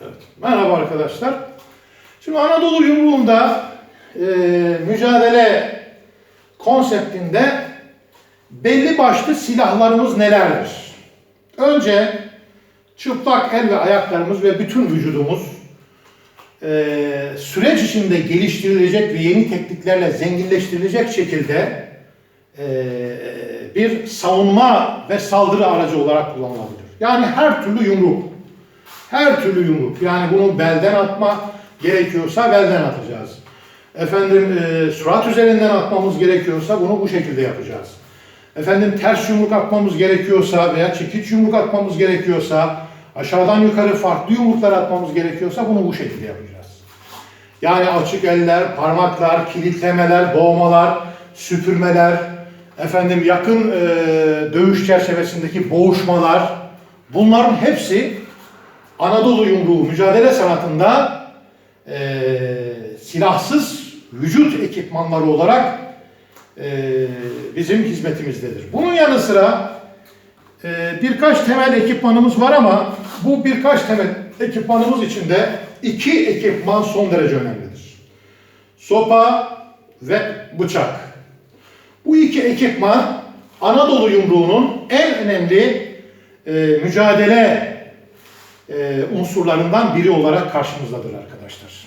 Evet. Merhaba arkadaşlar. Şimdi Anadolu yumruğunda e, mücadele konseptinde belli başlı silahlarımız nelerdir? Önce çıplak el ve ayaklarımız ve bütün vücudumuz e, süreç içinde geliştirilecek ve yeni tekniklerle zenginleştirilecek şekilde e, bir savunma ve saldırı aracı olarak kullanılabilir. Yani her türlü yumruk. Her türlü yumruk. Yani bunu belden atma gerekiyorsa belden atacağız. Efendim e, surat üzerinden atmamız gerekiyorsa bunu bu şekilde yapacağız. Efendim ters yumruk atmamız gerekiyorsa veya çekiç yumruk atmamız gerekiyorsa, aşağıdan yukarı farklı yumruklar atmamız gerekiyorsa bunu bu şekilde yapacağız. Yani açık eller, parmaklar, kilitlemeler, boğmalar, süpürmeler, efendim yakın e, dövüş çerçevesindeki boğuşmalar, bunların hepsi Anadolu yumruğu mücadele sanatında e, silahsız vücut ekipmanları olarak e, bizim hizmetimizdedir. Bunun yanı sıra e, birkaç temel ekipmanımız var ama bu birkaç temel ekipmanımız içinde iki ekipman son derece önemlidir. Sopa ve bıçak. Bu iki ekipman Anadolu yumruğunun en önemli e, mücadele unsurlarından biri olarak karşımızdadır arkadaşlar.